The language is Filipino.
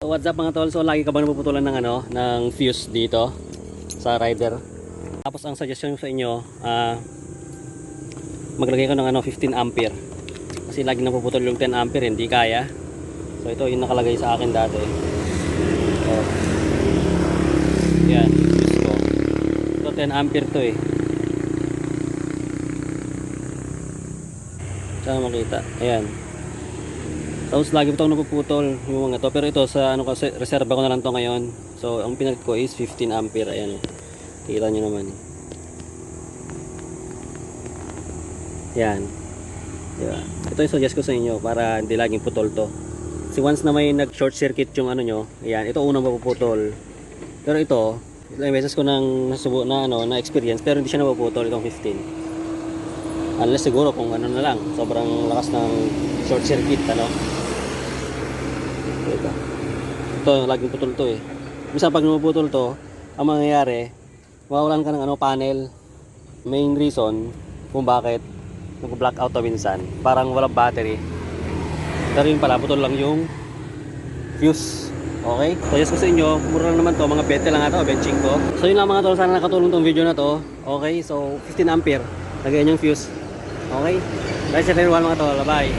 So, what's up mga tol? So lagi ka ba napuputulan ng ano, ng fuse dito sa rider? Tapos ang suggestion ko sa inyo, ah maglagay ka ng ano 15 ampere. Kasi lagi napuputol yung 10 ampere, hindi kaya. So ito yung nakalagay sa akin dati. So, yan, fuse ko. Ito 10 ampere to eh. Saan makita? Ayan. Tapos lagi pa itong napuputol yung mga to. Pero ito sa ano kasi reserva ko na lang to ngayon. So ang pinag ko is 15 ampere. Ayan. Kita nyo naman. Yan. Diba? Ito yung suggest ko sa inyo para hindi laging putol to. Kasi once na may nag short circuit yung ano nyo, ayan, ito unang mapuputol. Pero ito, ilang beses ko nang nasubo na ano, na experience pero hindi siya napuputol itong 15. Unless siguro kung ano na lang, sobrang lakas ng short circuit, ano. Ito. Ito, laging putol to eh. Minsan pag napuputol to, ang mangyayari, mawawalan ka ng ano, panel. Main reason kung bakit nag-black out to minsan. Parang walang battery. Pero yun pala, putol lang yung fuse. Okay? So yes ko sa inyo, mura lang naman to, mga 20 lang ito, benching ko. So yun lang mga tol, sana nakatulong tong video na to. Okay, so 15 ampere, lagayan yung fuse. Okay? Guys, everyone mga tol, bye.